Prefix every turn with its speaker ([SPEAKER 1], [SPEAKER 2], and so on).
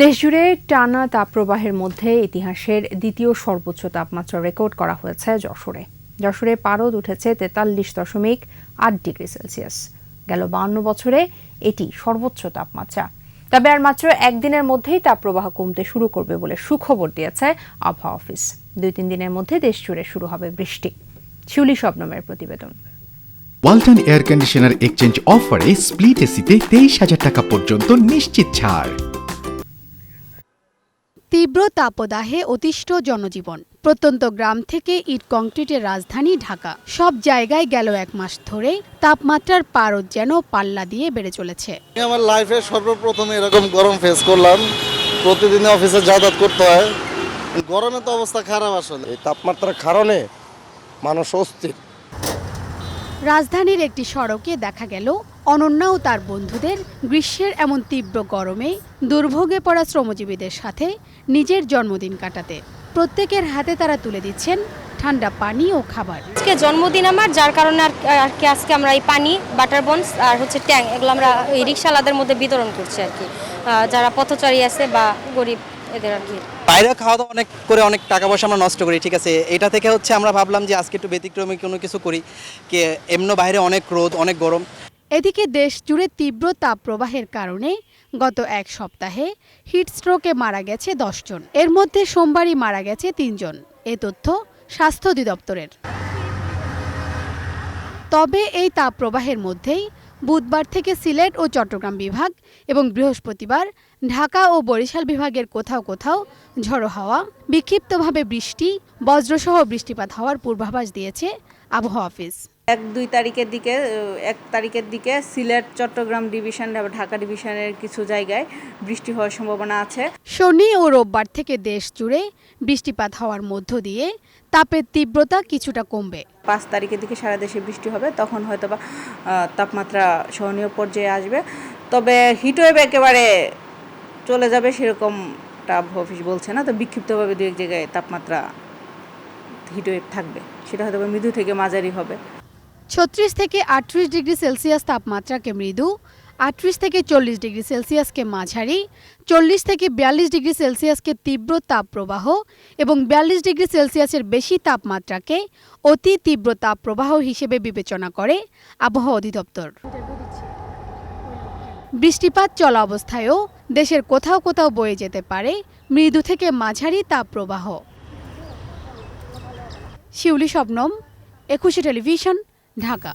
[SPEAKER 1] দেশজুড়ে টানা তাপপ্রবাহের মধ্যে ইতিহাসের দ্বিতীয় সর্বোচ্চ তাপমাত্রা রেকর্ড করা হয়েছে যশোরে। যশোরে পারদ উঠেছে তেতাল্লিশ দশমিক আট ডিগ্রি সেলসিয়াস। গেল বান্ন বছরে এটি সর্বোচ্চ তাপমাত্রা। তবে আর মাত্র একদিনের মধ্যেই তাপপ্রবাহ কমতে শুরু করবে বলে সুখবর দিয়েছে আবহাওয়া অফিস। দুই তিন দিনের মধ্যে দেশজুড়ে শুরু হবে বৃষ্টি। শিউলি শবনমের প্রতিবেদন।
[SPEAKER 2] ওয়ালটন এয়ার কন্ডিশনার এক্সচেঞ্জ অফারে স্প্লিট এসিতে তেইশ হাজার টাকা পর্যন্ত নিশ্চিত ছাড়।
[SPEAKER 3] তীব্র তাপদাহে অতিষ্ঠ জনজীবন। প্রত্যন্ত গ্রাম থেকে ইট কংক্রিটের রাজধানী ঢাকা। সব জায়গায় গেল এক মাস ধরে। তাপমাত্রার পারদ যেন পাল্লা দিয়ে বেড়ে চলেছে।
[SPEAKER 4] আমার লাইফে সর্বপ্রথম এরকম গরম ফেস করলাম। প্রতিদিন অফিসে যাতায়াত করতে হয়। গরমে তো অবস্থা খারাপ আসলে।
[SPEAKER 5] এই তাপমাত্রার কারণে মানুষ অস্থির।
[SPEAKER 3] রাজধানীর একটি সড়কে দেখা গেল অনন্যা ও তার বন্ধুদের। গ্রীষ্মের এমন তীব্র গরমে দুর্ভোগে পড়া শ্রমজীবীদের সাথে নিজের জন্মদিন কাটাতে। প্রত্যেকের হাতে তারা তুলে দিচ্ছেন ঠান্ডা পানি ও খাবার।
[SPEAKER 6] আজকে জন্মদিন আমার, যার কারণে আর কি আজকে আমরা এই পানি, বাটার বনস আর হচ্ছে ট্যাং, এগুলো আমরা এই রিক্সাওয়ালাদের মধ্যে বিতরণ করছি আর কি। যারা পথচারী আছে বা গরিব, এদের আর কি
[SPEAKER 7] বাইরে খাওয়া দাওয়া অনেক করে অনেক টাকা পয়সা আমরা নষ্ট করি, ঠিক আছে? এটা থেকে হচ্ছে আমরা ভাবলাম যে আজকে একটু ব্যতিক্রমী কোনো কিছু করি, কি এমন বাইরে অনেক রোদ, অনেক গরম।
[SPEAKER 3] এদিকে দেশ জুড়ে তীব্র তাপপ্রবাহের কারণে গত এক সপ্তাহে হিটস্ট্রোকে মারা গেছে দশজন এর মধ্যে সোমবারই মারা গেছে তিনজন এ তথ্য স্বাস্থ্য অধিদপ্তরের। তবে এই তাপপ্রবাহের মধ্যেই বুধবার থেকে সিলেট ও চট্টগ্রাম বিভাগ এবং বৃহস্পতিবার ঢাকা ও বরিশাল বিভাগের কোথাও কোথাও ঝড়ো হাওয়া, বিক্ষিপ্তভাবে বৃষ্টি, বজ্রসহ বৃষ্টিপাত হওয়ার পূর্বাভাস দিয়েছে আবহাওয়া অফিস।
[SPEAKER 8] এক দুই তারিখের দিকে এক তারিখের দিকে সিলেট চট্টগ্রাম ডিভিশন এবং ঢাকা ডিভিশনের কিছু জায়গায় বৃষ্টি হওয়ার সম্ভাবনা আছে।
[SPEAKER 3] শনি ও রোববার থেকে দেশ জুড়ে বৃষ্টিপাত হওয়ার মধ্য দিয়ে তাপের তীব্রতা কিছুটা কমবে।
[SPEAKER 8] পাঁচ তারিখের দিকে সারা দেশে বৃষ্টি হবে তখন হয়তো বা তাপমাত্রা সহনীয় পর্যায়ে আসবে। তবে হিটওয়েভ একেবারে চলে যাবে সেরকমটা অফিস বলছে না তো বিক্ষিপ্তভাবে দু এক জায়গায় তাপমাত্রা হিটওয়েভ থাকবে সেটা হয়তো মৃদু থেকে মাঝারি হবে।
[SPEAKER 3] ছত্রিশ থেকে আটত্রিশ ডিগ্রি সেলসিয়াস তাপমাত্রাকে মৃদু, আটত্রিশ থেকে চল্লিশ ডিগ্রি সেলসিয়াসকে মাঝারি, চল্লিশ থেকে বিয়াল্লিশ ডিগ্রি সেলসিয়াসকে তীব্র তাপপ্রবাহ এবং বিয়াল্লিশ ডিগ্রি সেলসিয়াসের বেশি তাপমাত্রাকে অতি তীব্র তাপপ্রবাহ হিসেবে বিবেচনা করে আবহাওয়া অধিদপ্তর। বৃষ্টিপাত চলা অবস্থায়ও দেশের কোথাও কোথাও বয়ে যেতে পারে মৃদু থেকে মাঝারি তাপপ্রবাহ। শিউলি শবনম, একুশে টেলিভিশন ঢাকা।